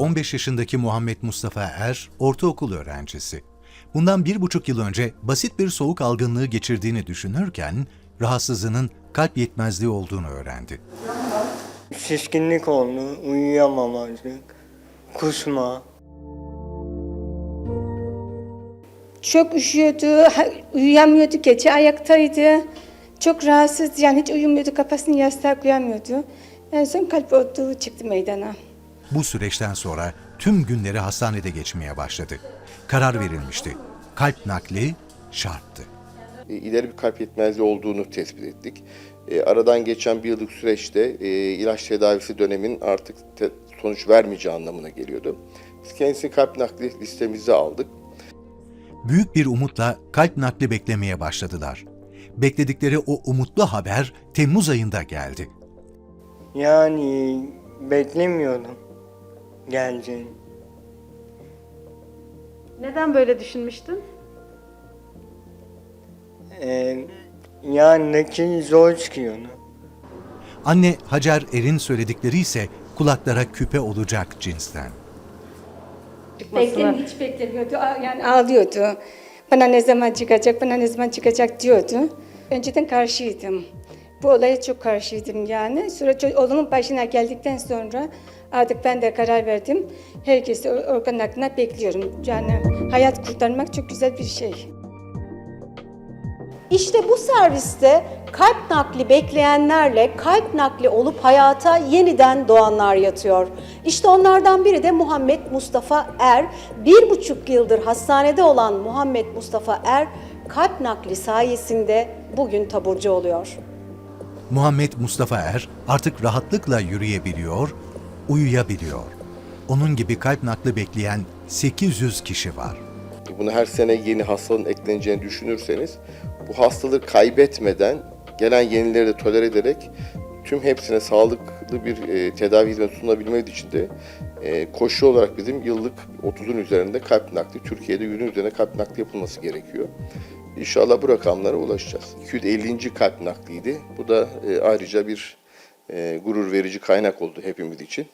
15 yaşındaki Muhammed Mustafa Er, ortaokul öğrencisi. Bundan bir buçuk yıl önce basit bir soğuk algınlığı geçirdiğini düşünürken, rahatsızlığının kalp yetmezliği olduğunu öğrendi. Şişkinlik oldu, uyuyamamazlık, kusma. Çok üşüyordu, uyuyamıyordu, gece ayaktaydı. Çok rahatsız, yani hiç uyumuyordu, kafasını yastığa koyamıyordu. En son kalp olduğu çıktı meydana. Bu süreçten sonra tüm günleri hastanede geçmeye başladı. Karar verilmişti. Kalp nakli şarttı. e, ileri bir kalp yetmezliği olduğunu tespit ettik. E, aradan geçen bir yıllık süreçte e, ilaç tedavisi dönemin artık te- sonuç vermeyeceği anlamına geliyordu. Biz kendisini kalp nakli listemize aldık. Büyük bir umutla kalp nakli beklemeye başladılar. Bekledikleri o umutlu haber Temmuz ayında geldi. Yani beklemiyordum geleceğini. Neden böyle düşünmüştün? Ee, yani nakil zor çıkıyordu. Anne Hacer Er'in söyledikleri ise kulaklara küpe olacak cinsten. Beklen, hiç beklemiyordu, yani ağlıyordu. Bana ne zaman çıkacak, bana ne zaman çıkacak diyordu. Önceden karşıydım. Bu olaya çok karşıydım yani. Ço- oğlumun başına geldikten sonra artık ben de karar verdim. Herkesi or- organ naklına bekliyorum. Yani hayat kurtarmak çok güzel bir şey. İşte bu serviste kalp nakli bekleyenlerle kalp nakli olup hayata yeniden doğanlar yatıyor. İşte onlardan biri de Muhammed Mustafa Er. Bir buçuk yıldır hastanede olan Muhammed Mustafa Er kalp nakli sayesinde bugün taburcu oluyor. Muhammed Mustafa Er artık rahatlıkla yürüyebiliyor, uyuyabiliyor. Onun gibi kalp nakli bekleyen 800 kişi var. Bunu her sene yeni hastalığın ekleneceğini düşünürseniz bu hastalığı kaybetmeden gelen yenileri de tolere ederek tüm hepsine sağlıklı bir e, tedavi hizmeti sunabilmek için de e, koşu olarak bizim yıllık 30'un üzerinde kalp nakli, Türkiye'de 100'ün üzerinde kalp nakli yapılması gerekiyor. İnşallah bu rakamlara ulaşacağız. 250. kalp nakliydi. Bu da e, ayrıca bir e, gurur verici kaynak oldu hepimiz için.